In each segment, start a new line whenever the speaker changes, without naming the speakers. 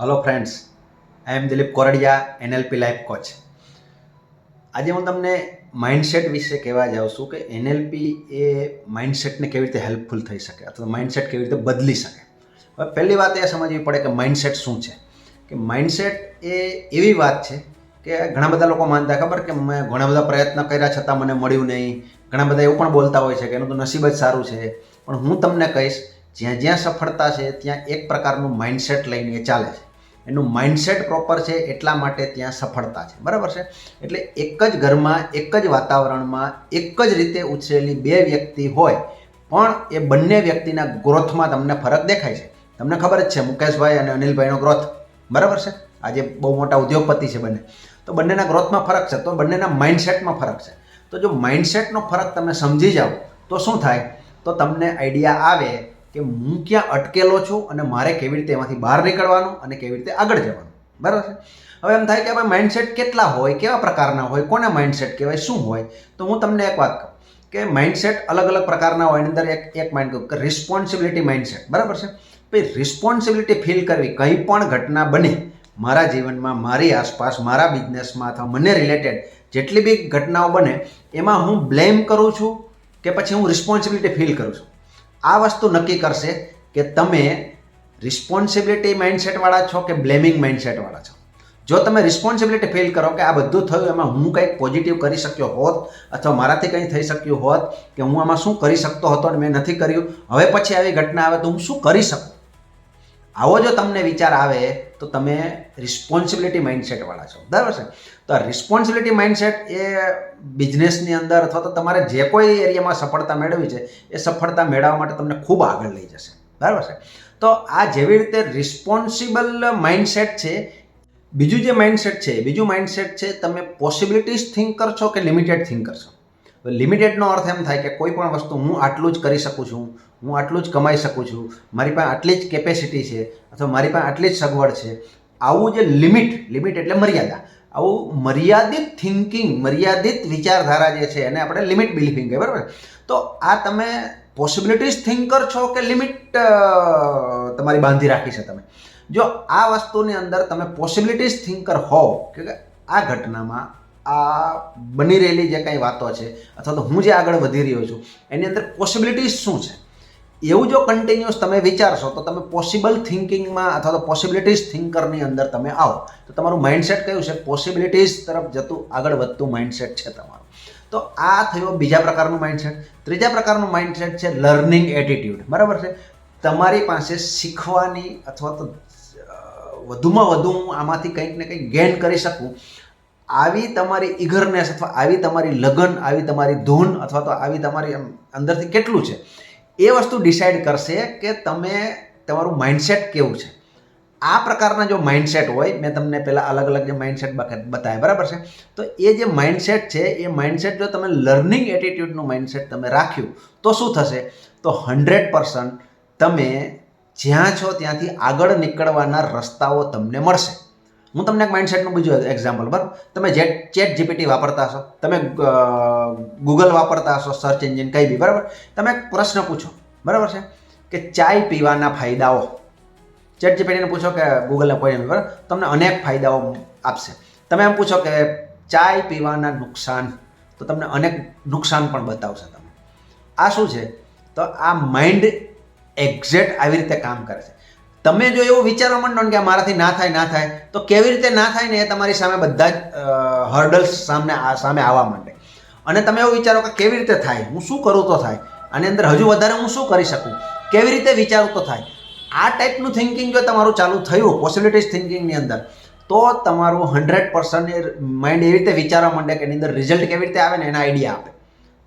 Hello friends I am Dilip Kordiya NLP life coach આજે હું તમને માઇન્ડસેટ વિશે કહેવા જાઉં છું કે એનએલપી એ માઇન્ડસેટને કેવી રીતે હેલ્પફુલ થઈ શકે અથવા માઇન્ડસેટ કેવી રીતે બદલી શકે. હવે પહેલી વાત એ સમજવી પડે કે માઇન્ડસેટ શું છે. કે માઇન્ડસેટ એ એવી વાત છે કે ઘણા બધા લોકો માનતા, ખબર? કે મેં ઘણા બધા પ્રયત્ન કર્યા છતાં મને મળ્યું નહીં. ઘણા બધા એવું પણ બોલતા હોય છે કે એનું તો નસીબ જ સારું છે. પણ હું તમને કહીશ જ્યાં જ્યાં સફળતા છે, ત્યાં એક પ્રકારનું માઇન્ડસેટ લઈને એ ચાલે છે. એનું માઇન્ડસેટ પ્રોપર છે એટલા માટે ત્યાં સફળતા છે. બરાબર છે? એટલે એક જ ઘરમાં, એક જ વાતાવરણમાં, એક જ રીતે ઉછરેલી બે વ્યક્તિ હોય, પણ એ બંને વ્યક્તિના ગ્રોથમાં તમને ફરક દેખાય છે. તમને ખબર જ છે, મુકેશભાઈ અને અનિલભાઈનો ગ્રોથ બરાબર છે? આજે બહુ મોટા ઉદ્યોગપતિ છે બંને. તો બંનેના ગ્રોથમાં ફરક છે, તો બંનેના માઇન્ડસેટમાં ફરક છે. તો જો માઇન્ડસેટનો ફરક તમે સમજી જાઓ, તો શું થાય? તો તમને આઈડિયા આવે કે હું ક્યાં અટકેલો છું અને મારે કેવી રીતે એમાંથી બહાર નીકળવાનું અને કેવી રીતે આગળ જવાનું? બરાબર છે? હવે એમ થાય કે આપણે માઇન્ડસેટ કેટલા હોય, કેવા પ્રકારના હોય, કોને માઇન્ડસેટ કહેવાય, શું હોય? તો હું તમને એક વાત કહું કે માઇન્ડસેટ અલગ અલગ પ્રકારના હોય. અંદર એક એક માઇન્ડ કહું કે રિસ્પોન્સિબિલિટી માઇન્ડસેટ બરાબર છે? ભાઈ રિસ્પોન્સિબિલિટી ફીલ કરવી કંઈ પણ ઘટના બને, મારા જીવનમાં, મારી આસપાસ, મારા બિઝનેસમાં અથવા મને રિલેટેડ જેટલી બી ઘટનાઓ બને, એમાં હું બ્લેમ કરું છું કે પછી હું રિસ્પોન્સિબિલિટી ફીલ કરું છું. આ વસ્તુ નક્કી કરશે કે તમે રિસ્પોન્સિબિલિટી માઇન્ડસેટવાળા છો કે બ્લેમિંગ માઇન્ડસેટવાળા છો? જો તમે રિસ્પોન્સિબિલિટી ફીલ કરો કે આ બધું થયું, એમાં હું કંઈક પોઝિટિવ કરી શક્યો હોત અથવા મારાથી કંઈ થઈ શક્યું હોત કે હું આમાં શું કરી શકતો હતો અને મેં નથી કર્યું, હવે પછી આવી ઘટના આવે તો હું શું કરી શકું? આવો જો તમને વિચાર આવે, તો તમે રિસ્પોન્સિબિલિટી માઇન્ડસેટવાળા છો. બરાબર છે? તો આ રિસ્પોન્સિબિલિટી માઇન્ડસેટ એ બિઝનેસની અંદર અથવા તો તમારે જે કોઈ એરિયામાં સફળતા મેળવી છે, એ સફળતા મેળવવા માટે તમને ખૂબ આગળ લઈ જશે. બરાબર છે? તો આ જેવી રીતે રિસ્પોન્સિબલ માઇન્ડસેટ છે, બીજું જે માઇન્ડસેટ છે, બીજું માઇન્ડસેટ છે, તમે પોસિબિલિટીઝ થિંક કરશો કે લિમિટેડ થિંક કરશો? લિમિટેડનો અર્થ એમ થાય કે કોઈ પણ વસ્તુ હું આટલું જ કરી શકું છું, હું આટલું જ કમાઈ શકું છું, મારી પાસે આટલી જ કેપેસિટી છે અથવા મારી પાસે આટલી જ સગવડ છે, આવું જે લિમિટ લિમિટ એટલે મર્યાદા, આવું મર્યાદિત થિંકિંગ મર્યાદિત વિચારધારા જે છે એને આપણે લિમિટ બિલીફિંગ કહેવાય બરાબર? તો આ તમે પોસિબિલિટીઝ થિંકર છો કે લિમિટ તમારી બાંધી રાખી છે તમે? જો આ વસ્તુની અંદર તમે પોસિબિલિટીઝ થિંકર હોવ, કે આ ઘટનામાં આ બની રહેલી જે કાંઈ વાતો છે, અથવા તો હું જે આગળ વધી રહ્યો છું, એની અંદર પોસિબિલિટીઝ શું છે? એવું જો કન્ટિન્યુઅસ તમે વિચારશો, તો તમે પોસિબલ થિંકિંગમાં અથવા તો પોસિબિલિટીઝ થિંકરની અંદર તમે આવો. તો તમારું માઇન્ડસેટ કયું છે? પોસિબિલિટીઝ તરફ જતું આગળ વધતું માઇન્ડસેટ છે તમારું. તો આ થયો બીજા પ્રકારનું માઇન્ડસેટ ત્રીજા પ્રકારનું માઇન્ડસેટ છે લર્નિંગ એટીટ્યૂડ બરાબર છે? તમારી પાસે શીખવાની અથવા તો વધુમાં વધુ હું આમાંથી કંઈક ને કંઈક ગેન કરી શકું આવી તમારી ઇગરનેસ અથવા આવી તમારી લગન, આવી તમારી ધૂન અથવા તો આવી તમારી અંદરથી કેટલું છે, એ વસ્તુ ડિસાઇડ કરશે કે તમે, તમારું માઇન્ડસેટ કેવું છે. આ પ્રકારના જો માઇન્ડસેટ હોય, મેં તમને પહેલાં અલગ અલગ જે માઇન્ડસેટ બતાવ્યા બરાબર છે? તો એ જે માઇન્ડસેટ છે, એ માઇન્ડસેટ જો તમે લર્નિંગ એટીટ્યૂડનું માઇન્ડસેટ તમે રાખ્યું, તો શું થશે? તો હંડ્રેડ પર્સન્ટ તમે જ્યાં છો ત્યાંથી આગળ નીકળવાના રસ્તાઓ તમને મળશે. હું તમને એક માઇન્ડસેટનું બીજું એક્ઝામ્પલ બરાબર? તમે જે ચેટ જીપીટી વાપરતા હશો, તમે ગૂગલ વાપરતા હશો સર્ચ એન્જિન કંઈ બી, બરાબર? તમે એક પ્રશ્ન પૂછો, બરાબર છે? કે ચાય પીવાના ફાયદાઓ? ચેટ જીપીટીને પૂછો કે ગૂગલને કોઈને, બરાબર? તમને અનેક ફાયદાઓ આપશે. તમે એમ પૂછો કે ચાય પીવાના નુકસાન, તો તમને અનેક નુકસાન પણ બતાવશે તમે આ શું છે? તો આ માઇન્ડ એક્ઝેક્ટ આવી રીતે કામ કરે છે. તમે જો એવું વિચારવા માંડો ને કે મારાથી ના થાય ના થાય, તો કેવી રીતે ના થાય ને એ તમારી સામે બધા જ હર્ડલ્સ સામે સામે આવવા માંડે. અને તમે એવું વિચારો કે કેવી રીતે થાય? હું શું કરું તો થાય? આની અંદર હજુ વધારે હું શું કરી શકું? કેવી રીતે વિચારું તો થાય? આ ટાઈપનું થિંકિંગ જો તમારું ચાલુ થયું પોસિબિલિટીઝ થિંકિંગની અંદર, તો તમારું હંડ્રેડ પર્સન્ટ માઇન્ડ એવી રીતે વિચારવા માંડે કે એની અંદર રિઝલ્ટ કેવી રીતે આવે ને એના આઈડિયા આપે.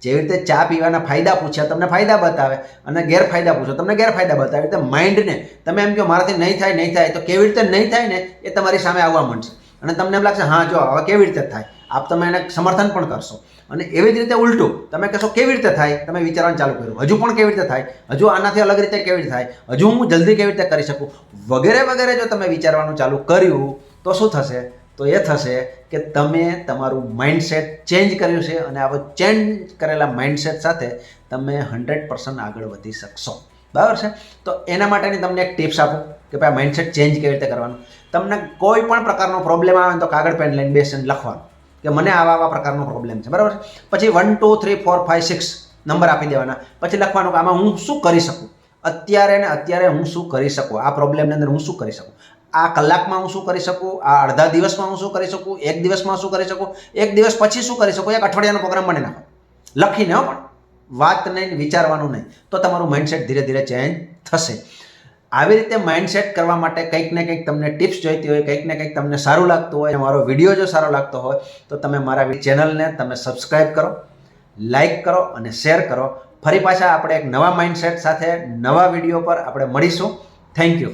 જેવી રીતે ચા પીવાના ફાયદા પૂછ્યા, તમને ફાયદા બતાવે અને ગેરફાયદા પૂછો, તમને ગેરફાયદા બતાવે. રીતે માઇન્ડને તમે એમ કહો, મારાથી નહીં થાય નહીં થાય. તો કેવી રીતે નહીં થાય ને, એ તમારી સામે આવવા માંડશે. અને તમને એમ લાગશે, હા, જો, હવે કેવી રીતે થાય? આપ તમે એને સમર્થન પણ કરશો. અને એવી જ રીતે ઉલટું, તમે કહેશો, કેવી રીતે થાય? તમે વિચારવાનું ચાલુ કર્યું. હજુ પણ કેવી રીતે થાય? હજુ આનાથી અલગ રીતે કેવી રીતે થાય? હજુ હું જલ્દી કેવી રીતે કરી શકું? વગેરે વગેરે જો તમે વિચારવાનું ચાલુ કર્યું, તો શું થશે? તો એ થશે કે તમે તમારું માઇન્ડસેટ ચેન્જ કર્યું છે અને આવો ચેન્જ કરેલા માઇન્ડસેટ સાથે તમે હંડ્રેડ પર્સન્ટ આગળ વધી શકશો. બરાબર છે? તો એના માટેની તમને એક ટિપ્સ આપું કે ભાઈ માઇન્ડસેટ ચેન્જ કેવી રીતે કરવાનું? તમને કોઈ પણ પ્રકારનો પ્રોબ્લેમ આવે તો કાગળ પેન લઈને બેસીને લખવાનું કે મને આવા આવા પ્રકારનો પ્રોબ્લેમ છે. બરાબર પછી one two three four five six number આપી દેવાના. પછી લખવાનું કે આમાં હું શું કરી શકું? અત્યારે ને અત્યારે હું શું કરી શકું? આ પ્રોબ્લેમની અંદર હું શું કરી શકું? આ કલાકમાં હું શું કરી શકું? આ અડધા દિવસમાં હું શું કરી શકું? એક દિવસમાં શું કરી શકું? એક દિવસ પછી શું કરી શકું? એક અઠવાડિયાનો પ્રોગ્રામ બની નાખો. લખીને હો પણ. વાત નહીં વિચારવાનું નહીં. તો તમારું માઇન્ડસેટ ધીરે ધીરે ચેન્જ થશે. આવી રીતે માઇન્ડસેટ કરવા માટે કંઈક ને કંઈક તમને ટિપ્સ જોઈતી હોય, કંઈક ને કંઈક તમને સારું લાગતું હોય, મારો વીડિયો જો સારો લાગતો હોય, તો તમે મારા ચેનલને તમે સબસ્ક્રાઈબ કરો લાઈક કરો અને શેર કરો. ફરી પાછા આપણે એક નવા માઇન્ડસેટ સાથે નવા વીડિયો પર આપણે મળીશું. Thank you